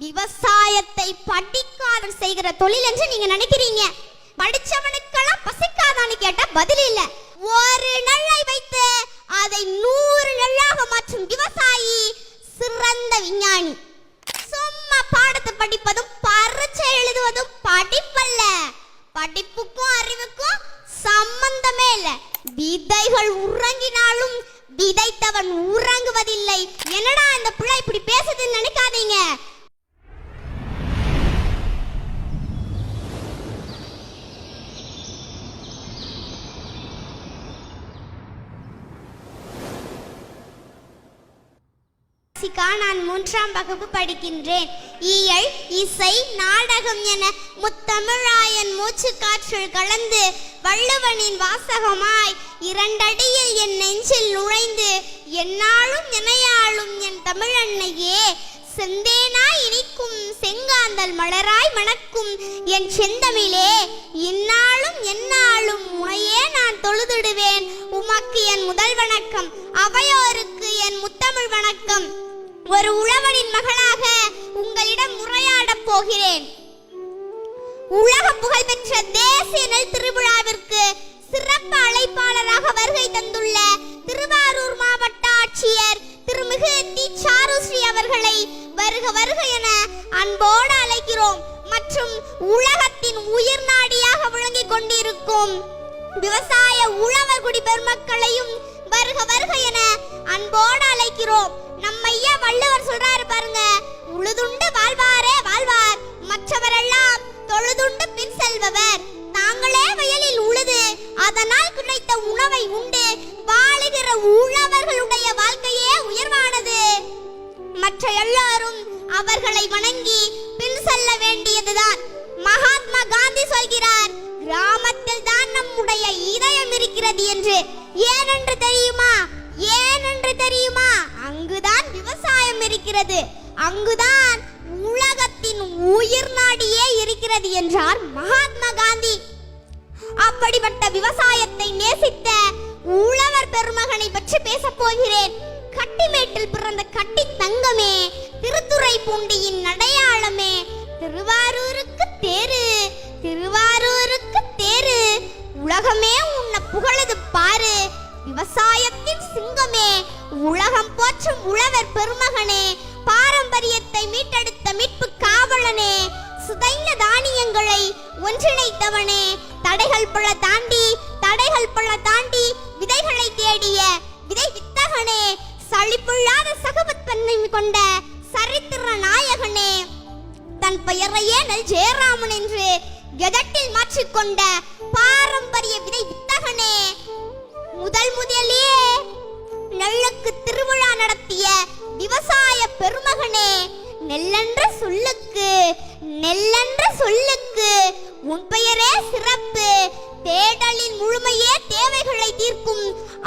விவசாயத்தை படிக்காதவன் செய்கிற தொழில் என்று நீங்க நினைக்கிறீங்க. படிச்சவனுக்கெல்லாம் பசிக்காதான்னு கேட்டா பதில் இல்ல. ஒரு நெல்லை வைத்து அதை நூறு நெல்லாக மாற்றும் விவசாயி சிறந்த விஞ்ஞானி. சும்மா பாடத்தை படிப்பதும் பரீட்சை எழுதுவதும் படிப்பல்ல. படிப்புக்கும் அறிவுக்கும் சம்பந்தமே இல்ல. விதைகள் உறங்கினாலும் விதைத்தவன் உறங்குவதில்லை. என்னடா அந்த பிள்ளை இப்படி பேசுதுன்னு நினைக்காதீங்க. சிகா நான் மூன்றாம் வகுப்பு படிக்கின்றேன். இயல் இசை நாடகம் என முத்தமிழாயன் மூச்சு காற்றில் கலந்து வள்ளுவனின் வாசகமாய் இரண்டடியில் என் நெஞ்சில் நுழைந்து என்னாலும் எனையாளும் என் தமிழன்னையே செந்தேனாய் இனிக்கும் செங்காந்தல் மலராய் மணக்கும் என் செந்தமிழே உழவனின் மகளாக உங்களிடம் உரையாடப் போகிறேன். உலக புகழ்பெற்ற தேசிய நெல் திருவிழாவிற்கு சிறப்பு அழைப்பாளராக வருகை தந்துள்ள திருவாரூர் மாவட்ட ஆட்சியர் திருமிகு தி சாருஸ்ரீ அவர்களை வருக வருக என அன்போடு அழைக்கிறோம். மற்றும் உலகத்தின் உயிர் நாடியாக விளங்கிக் கொண்டிருக்கும் விவசாய உழவர் குடி பெருமக்களையும் வருக வருக என அன்போடு அழைக்கிறோம். வள்ளுவர் சொல்றாரு பாருங்க உழுதுண்டு வாழ்வாரே வாழ்வார் மற்றவரெல்லாம் தொழுதுண்டு பின் செல்பவர். தாங்களே வயலில் உழுது அதனால் கிடைத்த உணவை உண்டு வாழுகிற உழவர்களுடைய வாழ்க்கையே உயர்வானது. மற்ற எல்லாரும் அவர்களை வணங்கி பின் செல்ல வேண்டியதுதான். மகாத்மா காந்தி சொல்கிறார் கிராமத்தில் தான் நம்முடைய இதயம் இருக்கிறது என்று. ஏனென்று தெரியுமா? ஏனென்று தெரியுமா? அங்குதான் விவசாயம் இருக்கிறது. அங்குதான் உலகத்தின் உயிர் நாடியே இருக்கிறது என்றார் மகாத்மா காந்தி. அப்படிப்பட்ட விவசாயத்தை நேசித்த உழவர் பெருமகனை பற்றி பேச போகிறேன். கட்டிமேட்டில் பிறந்த கட்டி தங்கமே திருத்துறை பூண்டியின் அடையாளமே. திருவாரூருக்கு தேரு திருவாரூருக்கு தேரு. உலகமே உன்னை புகழது பாரு. விவசாயத்தின் சிங்கமே உலகம் போற்றும் உழவர் பெருமகனே பாரம்பரியத்தை மீட்டெடுத்த மீட்பு காவலனே சுதைந்த தானியங்களை ஒன்றிணைத்தவனே தடைகள் பல தாண்டி தடைகள் பல தாண்டி விதைகளை தேடிய விதை வித்தகனே சளிப்புள்ளாத சகபத்தன்மை கொண்ட சரித்திர நாயகனே. தன் பெயரையே நல் ஜெயராமன் என்று கெதட்டில் மாற்றிக்கொண்ட பாரம்பரிய விதை வித்தகனே. முதல் முதலியே பெருமகனே நெல்லென்ற சொல்லுக்கு நெல்லென்ற சொல்லுக்கு உன் பெயரே சிறப்பு. தேடலின் முழுமையே தேவைகளை தீர்க்கும்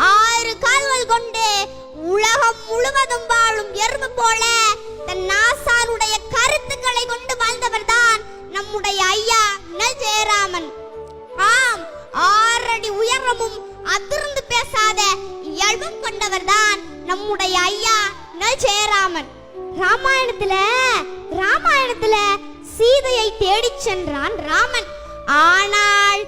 ஆறு கால்கள் கொண்டு உலகம் முழுவதும் வாழும் எறும்பு போல தன் நாசாருடைய கருத்துக்களை கொண்டு வாழ்ந்தவர்தான் நம்முடைய ஐயா நல் ஜெயராமன். ஆம் ஆறடி உயரமும் அதிர்ந்து பேசாத இயல்பும் கொண்டவர்தான் நம்முடைய ஐயா நல் ஜெயராமன். ராமாயணத்துல ராமாயணத்துல சீதையை தேடிச் சென்றான் ராமன். ஆனால்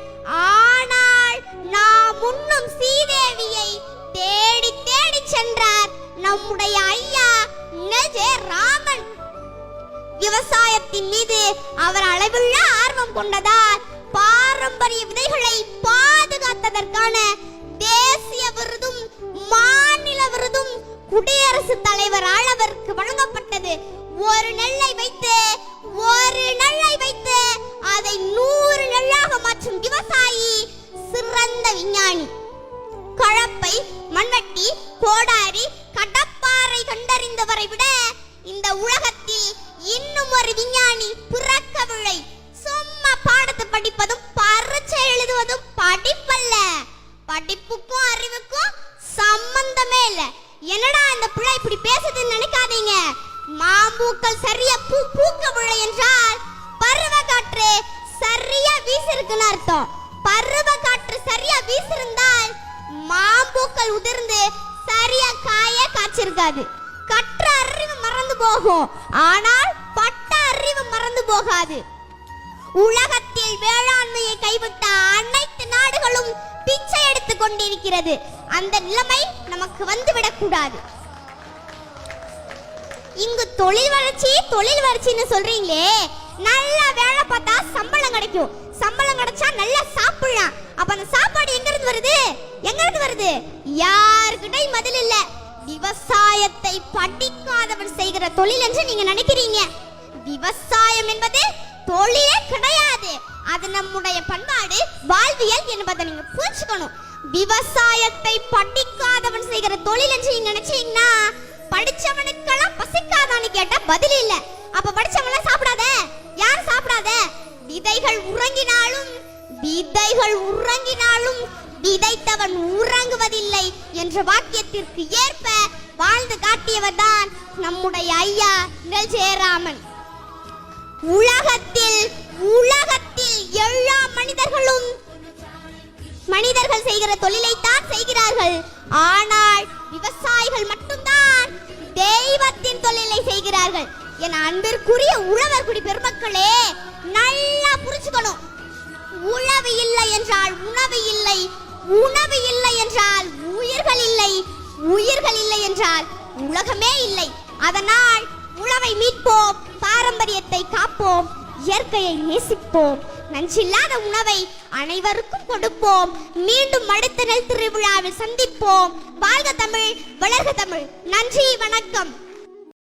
ஆனால் நாம் உண்ணும் சீதேவியை தேடி தேடி சென்றார் நம்முடைய ஐயா நெஜே ராமன். விவசாயத்தின் மீது அவர் அளவுள்ள ஆர்வம் கொண்டதால் பாரம்பரிய விதைகளை பாதுகாத்ததற்கான தேசிய விருதும் மாநில விருதும் குடியரசுத் தலைவரால் கோடாரி கடப்பாறை கண்டறிந்தவரை விட இந்த உலகத்தில் இன்னும் ஒரு விஞ்ஞானி பிறக்கவில்லை. சும்மா பாடத்தை படிப்பதும் பரீட்சை எழுதுவதும் படிப்பல்ல. படிப்புக்கும் அறிவுக்கும் சம்பந்தமே இல்ல. என்னடா இந்த பிள்ளை இப்படி பேசுதுன்னு நினைக்காதீங்க. மாம்பூக்கள் சரியா பூ பூக்கவில்லை என்றால் பருவ காற்று சரியா வீசிருக்குன்னு அர்த்தம். பருவ காற்று சரியா வீசிருந்தால் மாம்பூக்கள் உதிர்ந்து சரியா காய காய்ச்சிருக்காது. கற்ற அறிவு மறந்து போகும். ஆனால் பட்ட அறிவு மறந்து போகாது. உலகத்தில் வேளாண்மையை கைவிட்ட அனைத்து நாடுகளும் பிச்சை எடுத்துக் கொண்டிருக்கிறது. அந்த நிலைமை நமக்கு வந்துவிடக் கூடாது. இங்கு தொழில் வளர்ச்சி தொழில் வளர்ச்சின்னு சொல்றீங்களே. நல்லா வேலை பார்த்தா சம்பளம் கிடைக்கும். சம்பளம் கிடைச்சா நல்லா சாப்பிடலாம். அப்ப அந்த சாப்பாடு எங்க இருந்து வருது? எங்க இருந்து வருது? யாருக்கிட்டையும் பதில் இல்ல. விவசாயத்தை படிக்காதவன் செய்கிற தொழில் என்று நீங்க நினைக்கிறீங்க. விவசாயம் என்பது தொழிலே கிடையாது. அது நம்முடைய பண்பாடு வாழ்வியல் என்பதை நீங்க புரிஞ்சுக்கணும். விவசாயத்தை படிக்காதவன் செய்கிற தொழில் என்று நீங்க நினைச்சீங்கன்னா படிச்சவனுக்கெல்லாம் பசிக்காதான்னு கேட்டா பதில் இல்ல. அப்ப படிச்சவங்க சாப்பிடாத? யாரும் சாப்பிடாத? விதைகள் உறங்கினாலும் விதைகள் உறங்கினாலும் விதைத்தவன் உறங்குவதில்லை என்ற வாக்கியத்திற்கு ஏற்ப வாழ்ந்து காட்டியவர் தான் நம்முடைய ஐயா நெல் ஜெயராமன் உலகத்தில் உலகத்தில் எல்லா மனிதர்களும் மனிதர்கள் செய்கிற தொழிலை தான் செய்கிறார்கள். ஆனால் விவசாயிகள் மட்டும்தான் தெய்வத்தின் தொழிலை செய்கிறார்கள். என் அன்பிற்குரிய உழவர் குடி பெருமக்களே நல்லா புரிஞ்சுக்கணும். உழவு இல்லை என்றால் உணவு இல்லை உணவு இல்லை என்றால் உயிர்கள் இல்லை உயிர்கள் இல்லை என்றால் உலகமே இல்லை. அதனால் உழவை மீட்போம் பாரம்பரியத்தை காப்போம் இயற்கையை நேசிப்போம். நஞ்சில்லாத உணவை அனைவருக்கும் கொடுப்போம். மீண்டும் அடுத்த நெல் திருவிழாவில் சந்திப்போம். வாழ்க தமிழ் வளர்க தமிழ். நன்றி வணக்கம்.